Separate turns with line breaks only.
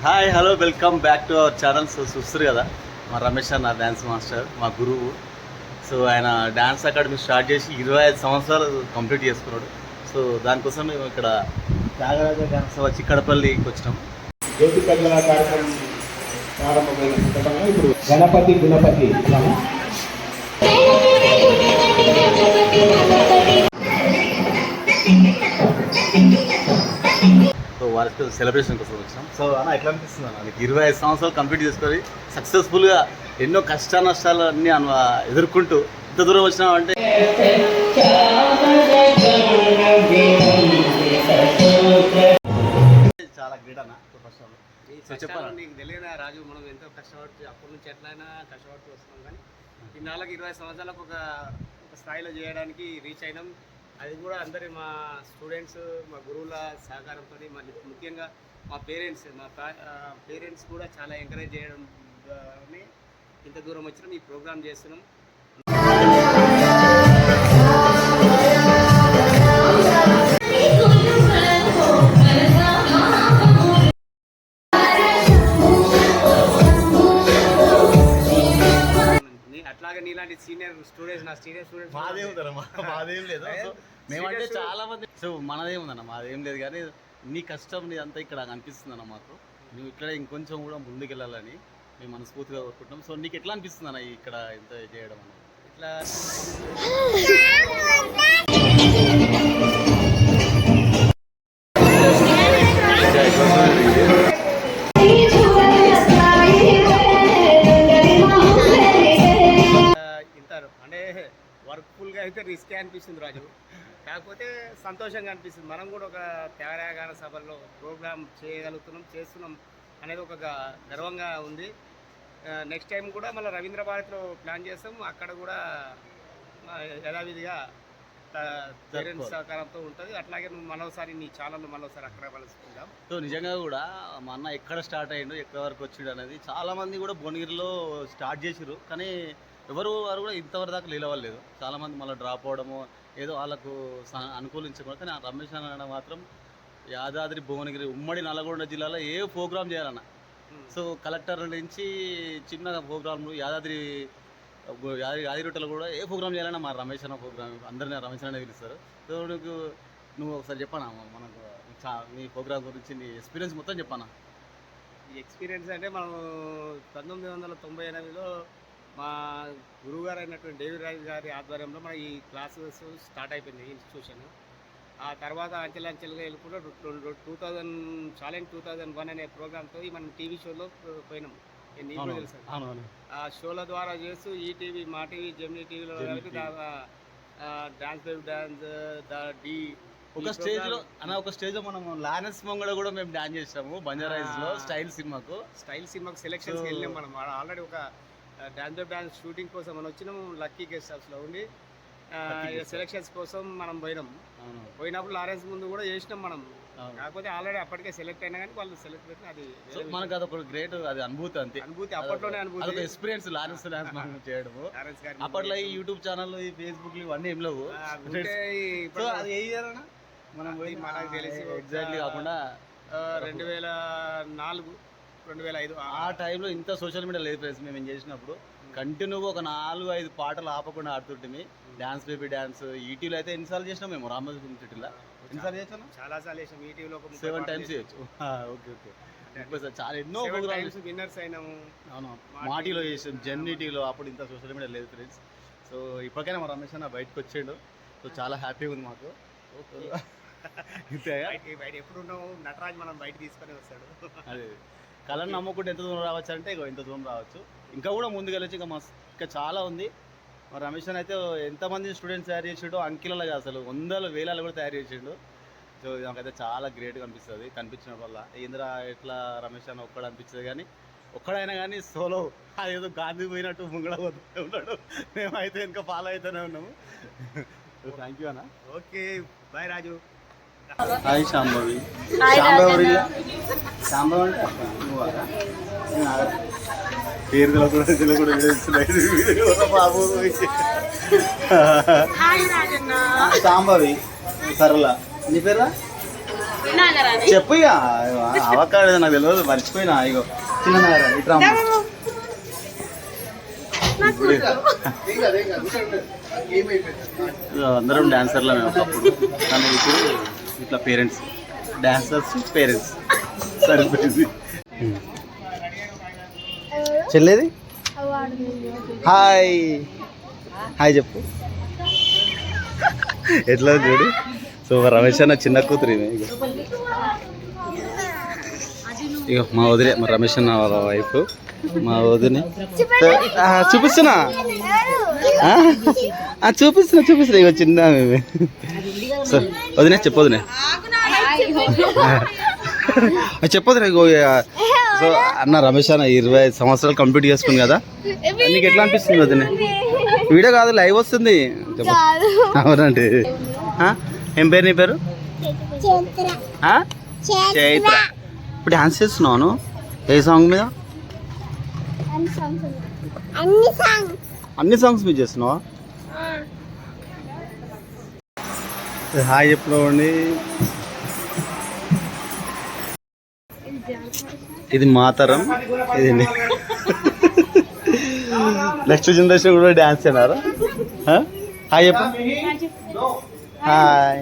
Hi hello welcome back to our channel so చూస్తారు కదా మా రమేష్ అన్న డ్యాన్స్ మాస్టర్ మా గురువు సో ఆయన డ్యాన్స్ అకాడమీ స్టార్ట్ చేసి ఇరవై ఐదు సంవత్సరాలు కంప్లీట్ చేసుకున్నాడు సో దానికోసం మేము ఇక్కడ త్యాగరాజ డ్యాన్స్ వచ్చి కడపల్లికి వచ్చినాం
జ్యోతి ప్రజ్వల కార్యక్రమం ప్రారంభమైన ఇప్పుడు గణపతి గుణపతి
వారికి సెలబ్రేషన్ కోసం వచ్చినాం. సో అన్న ఎట్లా అనిపిస్తుంది అన్న నీకు? ఇరవై ఐదు సంవత్సరాలు కంప్లీట్ చేసుకొని సక్సెస్ఫుల్గా ఎన్నో కష్ట నష్టాలు అన్నీ అన్న ఎదుర్కొంటూ ఇంత దూరం వచ్చినామంటే చాలా గ్రేట్ అన్న. ఫస్ట్ ఆఫ్
ఈ
సో చెప్పాలా?
కష్టాలు నీకు తెలియదా రాజు? మనం ఎంతో కష్టపడుతూ అప్పటి నుంచి ఎట్లయినా కష్టపడుతూ వస్తున్నాం కానీ ఈ నాలుగు ఇరవై సంవత్సరాలకు ఒక ఒక స్థాయిలో చేయడానికి రీచ్ అయినాం. అది కూడా అందరి మా స్టూడెంట్స్ మా గురువుల సహకారంతో మరి ముఖ్యంగా మా పేరెంట్స్ మా పేరెంట్స్ కూడా చాలా ఎంకరేజ్ చేయడం ఇంత దూరం వచ్చినాం. ఈ ప్రోగ్రామ్ చేస్తున్నాం. నీలాంటి సీనియర్ స్టూడెంట్స్ నా సీనియర్ స్టూడెంట్స్
మాదేం ఉందన్న మాదేం లేదు. మేమంటే? చాలా మంది సో మనదేం ఉందన్న మాదేం లేదు కానీ నీ కష్టం నీ అంతా ఇక్కడ అనిపిస్తుంది అన్న మాకు. నువ్వు ఇక్కడ ఇంకొంచెం కూడా ముందుకెళ్ళాలని మేము మనస్ఫూర్తిగా కోరుకుంటున్నాం. సో నీకు ఎట్లా అనిపిస్తుంది అన్న ఇక్కడ ఇంత చేయడం అనేది?
ఇట్లా ఇంత అంటే వర్క్ఫుల్గా అయితే రిస్కే అనిపిస్తుంది రాజు. కాకపోతే సంతోషంగా అనిపిస్తుంది. మనం కూడా ఒక త్యాగరాగాన సభల్లో ప్రోగ్రామ్ చేయగలుగుతున్నాం చేస్తున్నాం అనేది ఒక గర్వంగా ఉంది. నెక్స్ట్ టైం కూడా మళ్ళీ రవీంద్ర భారతిలో ప్లాన్ చేస్తాం. అక్కడ కూడా యథావిధిగా. సహకారంతో ఉంటుంది. అట్లాగే నువ్వు మరోసారి నీ ఛానల్ మరోసారి అక్కడ కలుసుకుందాం.
సో నిజంగా కూడా మా అన్న ఎక్కడ స్టార్ట్ అయ్యిండు ఎక్కడ వరకు వచ్చిండు అనేది చాలా మంది కూడా భువనగిరిలో స్టార్ట్ చేసిరు కానీ ఎవరు వారు కూడా ఇంతవరకు దాకా నిలవలేదు చాలా మంది మళ్ళీ డ్రాప్ అవడము ఏదో వాళ్ళకు స- అనుకూలించకుండా కానీ రమేష్ అన్న మాత్రం యాదాద్రి భువనగిరి ఉమ్మడి నల్గొండ జిల్లాలో ఏ ప్రోగ్రామ్ చేయాలన్న. సో కలెక్టర్ నుంచి చిన్న ప్రోగ్రాంలు యాదాద్రి యాది యాదిరొట్టెలు కూడా ఏ ప్రోగ్రామ్ చేయాలన్నా మా రమేష్ అన్న ప్రోగ్రామ్ అందరినీ రమేష్ అనే పిలుస్తారు. సో నీకు నువ్వు ఒకసారి చెప్పానా? మనకు చా- నీ ప్రోగ్రామ్ గురించి నీ ఎక్స్పీరియన్స్ మొత్తం చెప్పానా?
ఈ ఎక్స్పీరియన్స్ అంటే మనం పంతొమ్మిది వందల తొంభై ఎనిమిదిలో మా గురువుగారు అయినటువంటి డేవిడ్ రాజు గారి ఆధ్వర్యంలో మన ఈ క్లాసెస్ స్టార్ట్ అయిపోయింది ఈ ఇన్స్టిట్యూషన్ ఆ తర్వాత అంచెలంచెలుగా వెళ్ళిపోతే two thousand challenge two thousand one అనే ప్రోగ్రామ్తో మనం టీవీ షోలో పోయినాం. నీకు తెలుసు? ఆ షోల ద్వారా చేస్తూ ఈటీవీ మా టీవీ జెమినీ టీవీలో dance baby dance the Dhee
ఒక స్టేజ్లో అన్న ఒక స్టేజ్లో మనం లానెస్ మంగళ కూడా మేము డాన్స్ చేసాము
బంజారాయిస్లో.
స్టైల్ సినిమాకు.
స్టైల్ సినిమాకి సెలెక్షన్స్కి
So-
వెళ్ళాం మనం. ఆల్రెడీ ఒక డాన్స్ ఆఫ్ డాన్స్ షూటింగ్ కోసం మనం వచ్చినాం. లక్కీ గెస్ట్ హౌస్లో ఉండి. సెలెక్షన్స్ కోసం మనం పోయినాం. పోయినప్పుడు లారెన్స్ ముందు కూడా చేసినాం మనం. కాకపోతే ఆల్రెడీ అప్పటికే సెలెక్ట్ అయినా కానీ వాళ్ళు సెలెక్ట్ పెట్టిన అది
మనకు అది ఒక గ్రేట్ అది అనుభూతి అంతే.
అనుభూతి అప్పట్లోనే అనుభూతి.
ఎక్స్పీరియన్స్ చేయడము.
లారెన్స్ గారి
అప్పట్లో ఈ యూట్యూబ్ ఛానల్ ఈ ఫేస్బుక్ ఇవన్నీ ఏం లేవు. అది ఏ ఇయర్ మనం
మనకు తెలిసి
ఎగ్జాక్ట్లీ కాకుండా
రెండు వేల నాలుగు. రెండు వేల ఐదు.
ఆ. టైంలో ఇంత సోషల్ మీడియా లేదు ఫ్రెండ్స్ మేము ఏం చేసినప్పుడు. కంటిన్యూగా ఒక నాలుగు ఐదు పాటలు ఆపకుండా ఆడుతుంటే డాన్స్ బేబీ డాన్స్. ఈటీవీలో అయితే ఎన్నిసార్లు చేసినాం మేము? రామోజీ ఫిల్మ్ సిటీలో. ఎన్నిసార్లు చేసాను?
చాలా సార్లు వేసాం ఈ టీవీలో ఒక
సెవెన్ టైమ్స్
చేసాం.
చేయొచ్చు. Okay okay. చాలా ఎన్నో ప్రోగ్రామ్స్
winners అయినాము.
అవును. మాటీలో చేసాం టీవీలో అప్పుడు ఇంత సోషల్ మీడియా లేదు ఫ్రెండ్స్. సో ఇప్పటికైనా మా రమేష్ అన్న బయటకు వచ్చాడు. సో చాలా హ్యాపీగా ఉంది మాకు.
ఎప్పుడు ఉన్నాము నటరాజ్ మనం బయట తీసుకొని వస్తాడు.
అదే. కళను నమ్ముకుంటే ఎంత దూరం రావచ్చు అంటే ఇగో ఇంత దూరం రావచ్చు. ఇంకా కూడా ముందుకు వెళ్ళొచ్చు. ఇంకా మస్తు ఇంకా చాలా ఉంది. మరి రమేష్ అన్న అయితే ఎంతమంది స్టూడెంట్స్ తయారు చేసాడు అంకిలలో అసలు. వందల వేలాలు కూడా తయారు చేసిండు. సో ఇది నాకైతే చాలా గ్రేట్గా అనిపిస్తుంది. కనిపించడం వల్ల. ఇందిరా ఎట్లా రమేష్ అన్న ఒక్కడ అనిపించదు కానీ ఒక్కడైనా కానీ సోలో అదేదో గాంధీ పోయినట్టు ముంగడ పోతూనే ఉన్నాడు. మేమైతే ఇంకా ఫాలో అవుతూనే ఉన్నాము. థ్యాంక్ యూ అన్న.
Okay. Bye Raju.
Hi Shambhavi Shambhavi. Shambhavi అంటే పేరు తెలియకుండా తెలుస్తున్నాయి. ఓ బాబు శాంభవి సరళ. నీ పేరా చెప్పు ఇక. అవకాడదు నాకు తెలియదు మర్చిపోయినా. ఇగో చిన్న నగర ఇట్రా అందరం డాన్సర్లు మేము ఒకప్పుడు. కానీ ఇప్పుడు ఇట్లా పేరెంట్స్ డాన్సర్స్ పేరెంట్స్. సరిపోయింది. చెల్లేది? హాయ్. హాయ్ చెప్పు. ఎట్లా చూడు? సూపర్. రమేష్ అన్న చిన్న కూతురు. ఇగో. మా వదిలే మా రమేష్ అన్న వాళ్ళ వైఫ్. మా వదిని. చూపిస్తున్నా? చూపిస్తున్నా చూపిస్తున్నా. ఇగో చిన్న ఆమె. సో వదినే చెప్పొదినే చెప్పొదినే ఇక. సో అన్న రమేష్ అన్న ఇరవై ఐదు సంవత్సరాలు కంప్లీట్ చేసుకుంది కదా. నీకు ఎట్లా అనిపిస్తుంది వదినే? వీడియో కాదు లైవ్ వస్తుంది. అవునండి? ఏం పేరు నీ పేరు? చైత్ర. ఇప్పుడు డాన్స్ చేస్తున్నాను ఏ సాంగ్ మీద?
అన్ని
సాంగ్స్ మీద చేస్తున్నావా? హాయ్ చెప్పండి ఇది మాతరం. ఇది నెక్స్ట్ జనరేషన్ కూడా డాన్స్ చేయనారా ఆ? హాయ్ చెప్పు. హాయ్